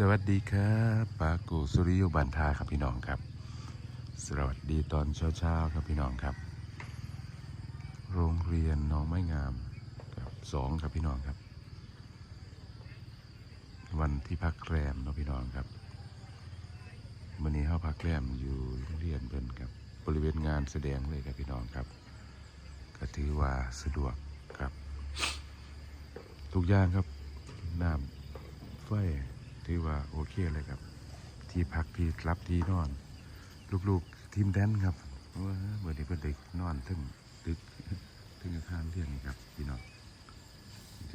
สวัสดีครับปากูสุริยุบันทาครับพี่น้องครับ สวัสดีตอนเช้าๆครับพี่น้องครับ โรงเรียนน้องไม้งามครับสองครับพี่น้องครับ วันที่พักแรมเนาะพี่น้องครับวันนี้เขาพักแรมอยู่โรงเรียนเพิ่นครับบริเวณงานแสดงเลยครับพี่น้องครับ ก็ถือว่าสะดวกครับ ทุกอย่างครับน้ำไฟ ถือว่าโอเคเลยครับ ที่พักที่รับที่นอน ลูกๆทีมแดนครับว่าเมื่อนี้เพิ่นเด็กนอนถึงตึกถึงอาคารเรียนนี่ครับพี่น้อง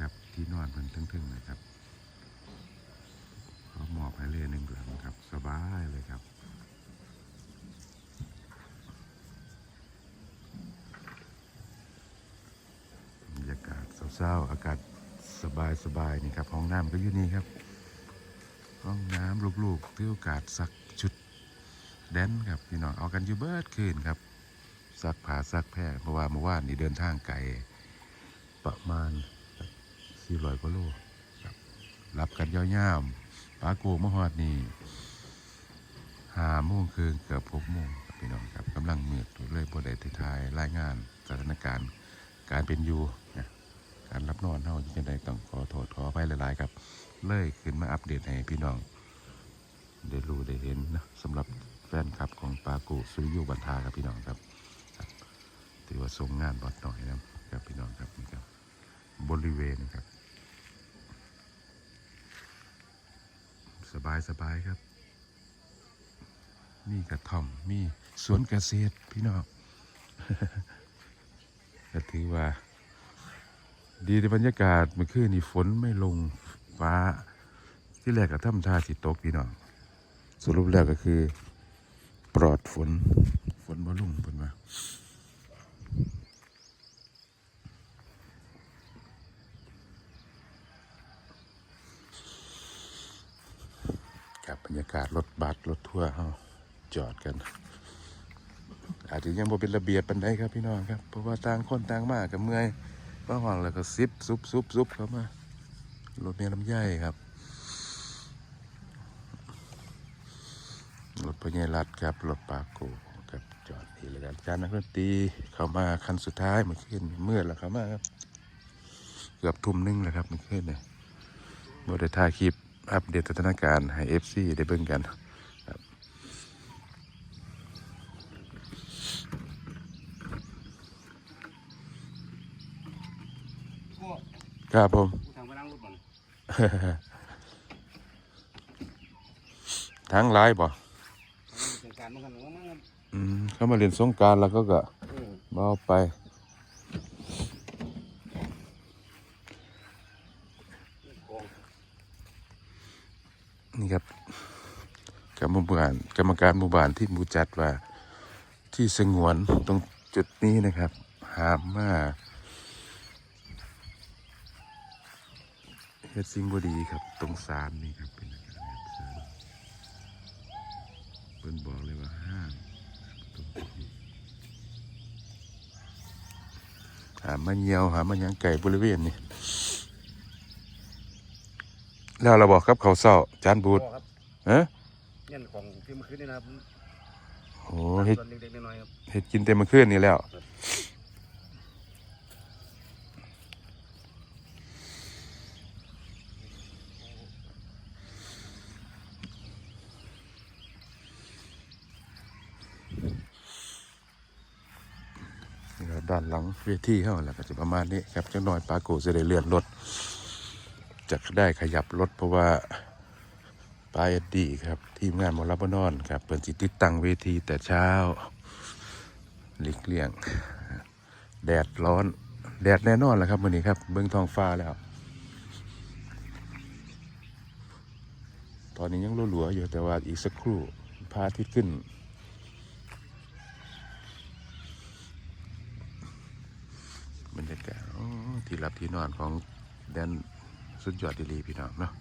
ครับที่นอนเพิ่นถึงๆเลยครับเขาหมอบให้เลยหนึ่งหลังครับ สบายเลยครับบรรยากาศเศร้าๆอากาศสบายๆนี่ครับห้องน้ำก็อยู่นี่ครับ ห้องน้ำลูกๆที่โอกาสสักชุดแดนครับพี่น้องเอากันอยู่เบิดคืนครับซักผ้าซักแพร่เพราะว่าเมื่อวานนี่เดินทางไกลประมาณ400กว่าโลครับรับกันยาวๆปาโกมะฮอดนี่หาโมงคืนเกือบหกโมงครับพี่น้องครับกำลังมืดเลยบ่ได้ทายรายงานสถานการณ์การเป็นอยู่นะ การรับนอนเท่าจะได้ต้องขอโทษขออภัยหลายๆครับ เลยขึ้นมาอัปเดตให้พี่น้อง ได้รู้ได้เห็นนะสำหรับแฟนคลับของปากูสุริยุบันทาครับพี่น้องครับครับถือว่าทรงงานบอดหน่อยนะครับพี่น้องครับนี่ครับบริเวณครับ สบายสบายครับ มีกระท่อมมีสวนเกษตรพี่น้อง ก็ถือว่า ดีในบรรยากาศเมื่อคืนนี่ฝนไม่ลงฟ้า ที่แรกก็ทำท่าสิตกพี่น้องสรุปแล้วก็คือ ปลอดฝน ฝนบ่ลุ่งเพิ่นว่ากับบรรยากาศรถบัสรถทัวร์เฮาจอดกัน อาจจะยังบ่เป็นระเบียบปันใดครับพี่น้องครับ เพราะว่าต่างคนต่างมากับเมื่อย บ้าห้องแล้วก็ซิบซุบซุบซุบเข้ามารถเมียลำไยครับรถพญารัดครับรถปาโกครับจอดนี่เลยกันจานนักดนตรีเข้ามาคันสุดท้ายเมื่อคืนเมื่อแล้วเข้ามาครับเกือบทุ่มหนึงแล้วครับเมื่อคืนเนี่ยบ่ได้ถ่ายคลิปอัปเดตสถานการณ์ให้เอฟซีได้เบิ่งกันครับ พวก ครับผมทางไปนั่งรถบ่อนทั้งหลายบ่ทางเป็นการเหมือนกันว่ามันอืมเขามาเล่นสงกรารแล้วก็ก็เออมาเอาไปกองนี่ครับกรรมการกรรมการหมู่บ้านที่หมู่จัดว่าที่สงวนตรงจุดนี้นะครับห้ามมา เฮ็ดสิ่งบ่ดีครับ ตรงศาลนี่ครับเป็นการเฮ็ดศาลเพิ่นบอกเลยว่าห้ามตรงจุดนี้หามมาเหี่ยวหามมาหยังไก่บริเวณนี้แล้วเราบอกครับเขาวเศร้าจานบูดพ่อครับเอ๊ะเงี้ยของที่เมื่อคืนนี่นะครับโอ้เฮ็ดตอนเด็กๆน้อยๆครับเฮ็ดกินเต็มมื้อคืนนี่แล้ว ด้านหลังเวทีเขาแหละก็จะประมาณนี้ครับจังหน่อยปาโกจะได้เลื่อนรถจะได้ขยับรถเพราะว่าปาเอ็ดดีครับ ทีมงานมอลับบนอนครับเปิดจิตติดตั้งเวทีแต่เช้าหลีกเลี่ยง แดดร้อน แดดแน่นอนแหละครับวันนี้ครับ เบื้องทองฟ้าแล้ว ตอนนี้ยังหลัวๆอยู่แต่ว่าอีกสักครู่พระอาทิตขึ้น บรรยากาศที่หลับที่นอนของแดนสุดยอดดีลีพี่น้องเนาะ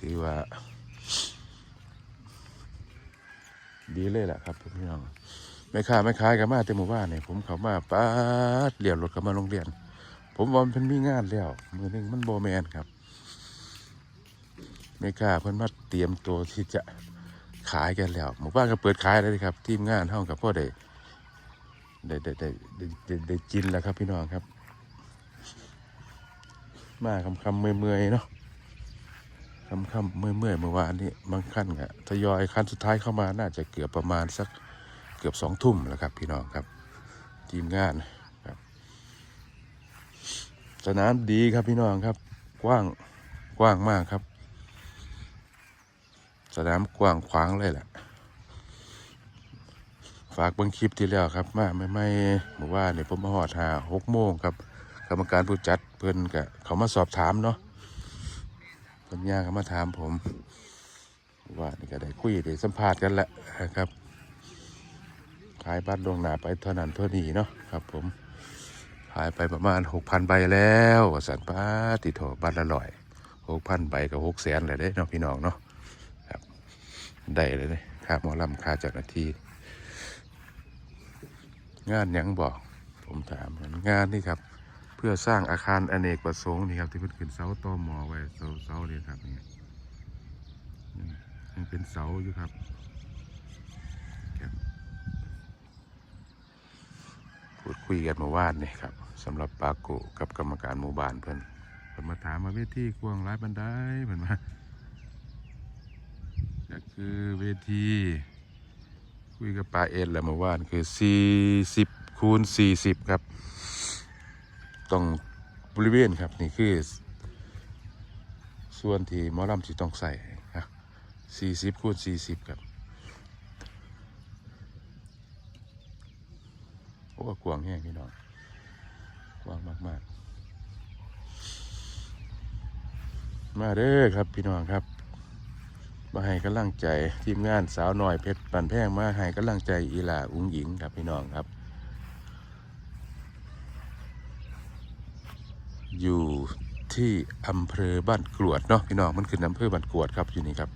ถือว่า ดีเลยแหละครับพี่น้องไม่ค้าไม่ขายกันมาแต่หมู่บ้านเนี่ยผมเขามาป้าดเลี้ยวรถเขามาโรงเรียน ผมว่ามันเป็นมีงานแล้วมือหนึงมันโบแมนครับไม่กล้าเพิ่นมาเตรียมตัวที่จะขายกันแล้วหมู่บ้านก็เปิดขายแล้วครับ ทีมงานเท่ากับพ่อได้ได้ ได้ได้ได้ได้ได้กินแล้วครับพี่น้องครับ มาคำคำเมื่อยๆเนาะคำคำเมื่อยๆเมื่อวานนี้บางขั้นก็ทยอยขั้นสุดท้ายเข้ามาน่าจะเกือบประมาณสักเกือบสองทุ่มแล้วครับ พี่น้องครับ ทีมงานครับ สนามดีครับพี่น้องครับ กว้างกว้างมากครับ สนามกว้างขวางเลยแหละ ฝากเบังคลิปที่แล้วครับมาไม่ไม่หมู่ว่าเนี่ยผมมาหอดหาหกโมงครับกรรมการผู้จัดเพื่อนกะเขามาสอบถามเนาะเพื่อนย่าเขามาถามผม ว่านี่ก็ได้คุยได้สัมภาษณ์กันแหละนะครับขายบัตรลงหนาไปเท่านั้นเท่านี้เนาะครับ ผมขายไปประมาณหกพันใบแล้วสันป้าติดโถบัตรละร้อยหกพันใบกับหกแสนเลยเด้เนาะพี่น้องเนาะครับได้เลยเด้ค่าหมอลำค่าเจ้าหน้าที่ งานยังบอกผมถามงานนี่ครับ เพื่อสร้างอาคารอเนกประสงค์นี่ครับที่เพิ่นขึ้นเสาต่อหมอไว้เสาเสาเลยครับนี่นี่ยังเป็นเสาอยู่ครับพูดคุยกันเมื่อวานนี่ครับสำหรับปาโกกับกรรมการหมู่บ้านเพิ่นเพิ่นมาถามมาเวทีกวงร้ายบันไดเพิ่นมาก็คือเวที คุยกับปลาเอ็นแล้วเมื่อวานคือ 40คูณ40 ครับ ต้องบริเวณครับ นี่คือ ส่วนที่มอลำสิต้องใส่ครับสี่สิบคูณสี่สิบครับโอ้กวางแห้งพี่น้องกวางมาก ๆ มาเด้อครับพี่น้องครับ มาให้กำลังใจทีมงานสาวหน่อยเพชรปันแพงมาให้กำลังใจอีหลาอุ้งหญิงครับพี่น้องครับ อยู่ที่อำเภอบ้านกรวดเนาะพี่น้องมันคืออำเภอบ้านกรวดครับอยู่นี่ครับ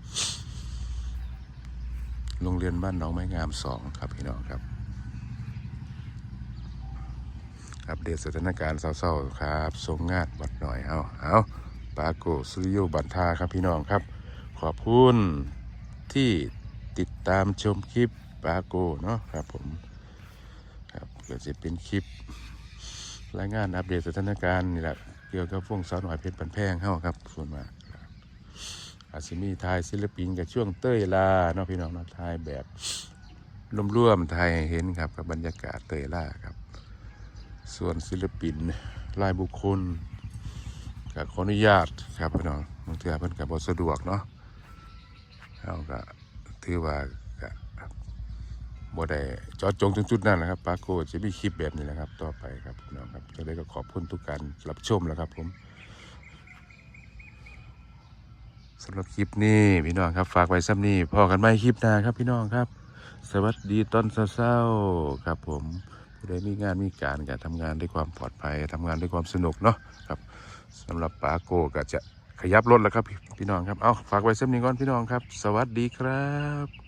โรงเรียนบ้านหน้องไม้งามสองครับพี่น้องครับอัปเดตสถานการณ์เศร้าๆครับส่งงานบัดหน่อยเอาเอาปาโกสุริโยบันทาครับพี่น้องครับ ขอบคุณที่ติดตามชมคลิปปาโกเนาะครับผมครับก็จะเป็นคลิป รายงานอัปเดตสถานการณ์นี่แหละเกี่ยวกับวงสาวหน่อยเพชรปันแพงเข้าครับส่วนมากอาจจะมีทายศิลปินกับช่วงเต้ยลาเนาะพี่น้องเนาะทายแบบร่วมๆทยเห็นครับกับบรรยากาศเต้ยลาครับ ส่วนศิลปินรายบุคคลก็ขออนุญาตครับพี่น้องบางทีเพิ่นกับ่สะดวกเนาะ เราก็ถือว่าก็บ่ได้จอดจงถึงจุดนั้นนะครับปาโกจะมีคลิปแบบนี้แหละครับ ต่อไปครับพี่น้องครับจะได้ก็ขอบคุณทุกการรับชมแล้วครับผมสำหรับคลิปนี้พี่น้องครับฝากไว้ซ้ำนี้พอกันไม่คลิปหน้าครับพี่น้องครับ สวัสดีตอนเช้าครับผมผู้ใดมีงานมีการการทำงานด้วยความปลอดภัยทำงานด้วยความสนุกเนาะครับสำหรับปาโกก็จะ ขยับรถแล้วครับพี่น้องครับ เอาฝากไว้ซ้นนี้ก่อนพี่น้องครับ สวัสดีครับ